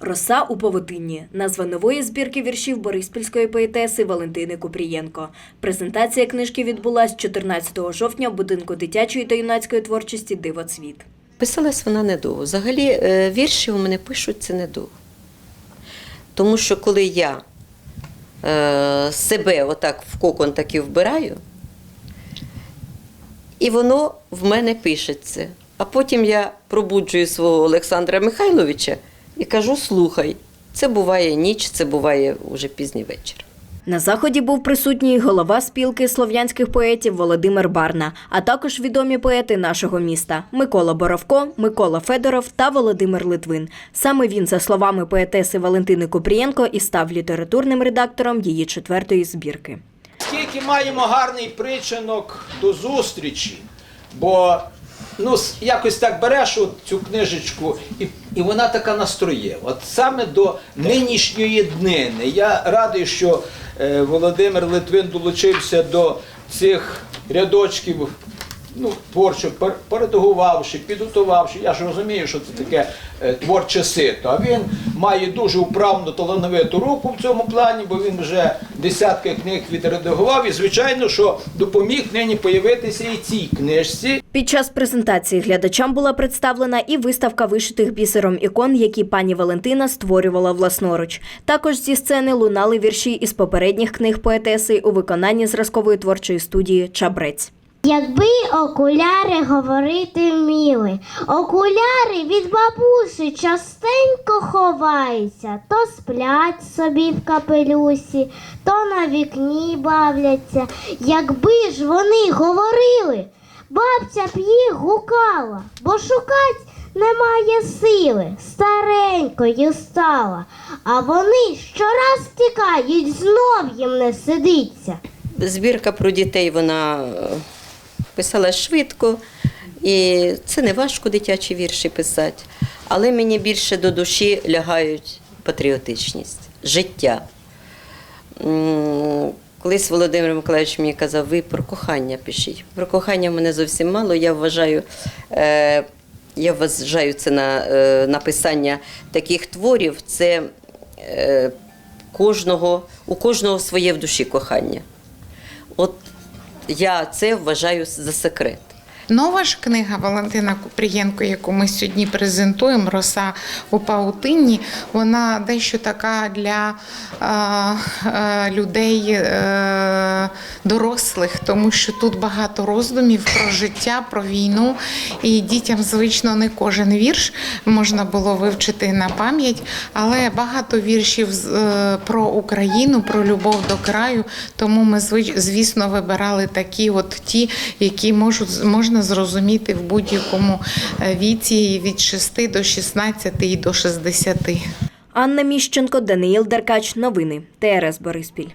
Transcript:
Роса у павутинні назва нової збірки віршів бориспільської поетеси Валентини Купрієнко. Презентація книжки відбулась 14 жовтня в будинку дитячої та юнацької творчості Дивоцвіт. Писалась вона недовго. Взагалі, е, вірші у мене пишуться недовго. Тому що коли я е, себе отак в кокон таки вбираю, і воно в мене пишеться. А потім я пробуджую свого Олександра Михайловича і кажу: слухай, це буває ніч, це буває уже пізній вечір. На заході був присутній голова спілки слов'янських поетів Володимир Барна, а також відомі поети нашого міста Микола Боровко, Микола Федоров та Володимир Литвин. Саме він, за словами поетеси Валентини Купрієнко, і став літературним редактором її четвертої збірки. Скільки маємо гарний причинок до зустрічі, бо ну, якось так береш от цю книжечку, і, і вона така настроєва. От саме до нинішньої днини. Я радий, що е, Володимир Литвин долучився до цих рядочків. Ну, творчо пер- підготувавши, я ж розумію, що це таке е, творче сито. А він має дуже вправну талановиту руку в цьому плані, бо він вже десятки книг відредагував. І звичайно, що допоміг нині появитися і цій книжці. Під час презентації глядачам була представлена і виставка вишитих бісером ікон, які пані Валентина створювала власноруч. Також зі сцени лунали вірші із попередніх книг поетеси у виконанні зразкової творчої студії Чабрець. Якби окуляри говорити вміли, окуляри від бабусі частенько ховаються, то сплять собі в капелюсі, то на вікні бавляться. Якби ж вони говорили, бабця б їх гукала, бо шукать немає сили, старенькою стала, а вони щораз тікають, знов їм не сидиться. Збірка про дітей вона писала швидко, і це не важко дитячі вірші писати, але мені більше до душі лягають патріотичність, життя. Колись Володимир Миколаївич мені казав, ви про кохання пишіть. Про кохання в мене зовсім мало. Я вважаю, е, я вважаю це на е, написання таких творів. Це е, кожного, у кожного своє в душі кохання. Я це вважаю за секрет. Нова ж книга Валентина Купрієнко, яку ми сьогодні презентуємо, Роса у паутині, вона дещо така для е, е, людей е, дорослих, тому що тут багато роздумів про життя, про війну. І дітям, звично, не кожен вірш можна було вивчити на пам'ять, але багато віршів про Україну, про любов до краю. Тому ми, звісно, вибирали такі, от ті, які можуть можна зрозуміти в будь-якому е, віці від 6 до 16 і до 60. Анна Міщенко, Даниїл Деркач. Новини. ТРС Бориспіль.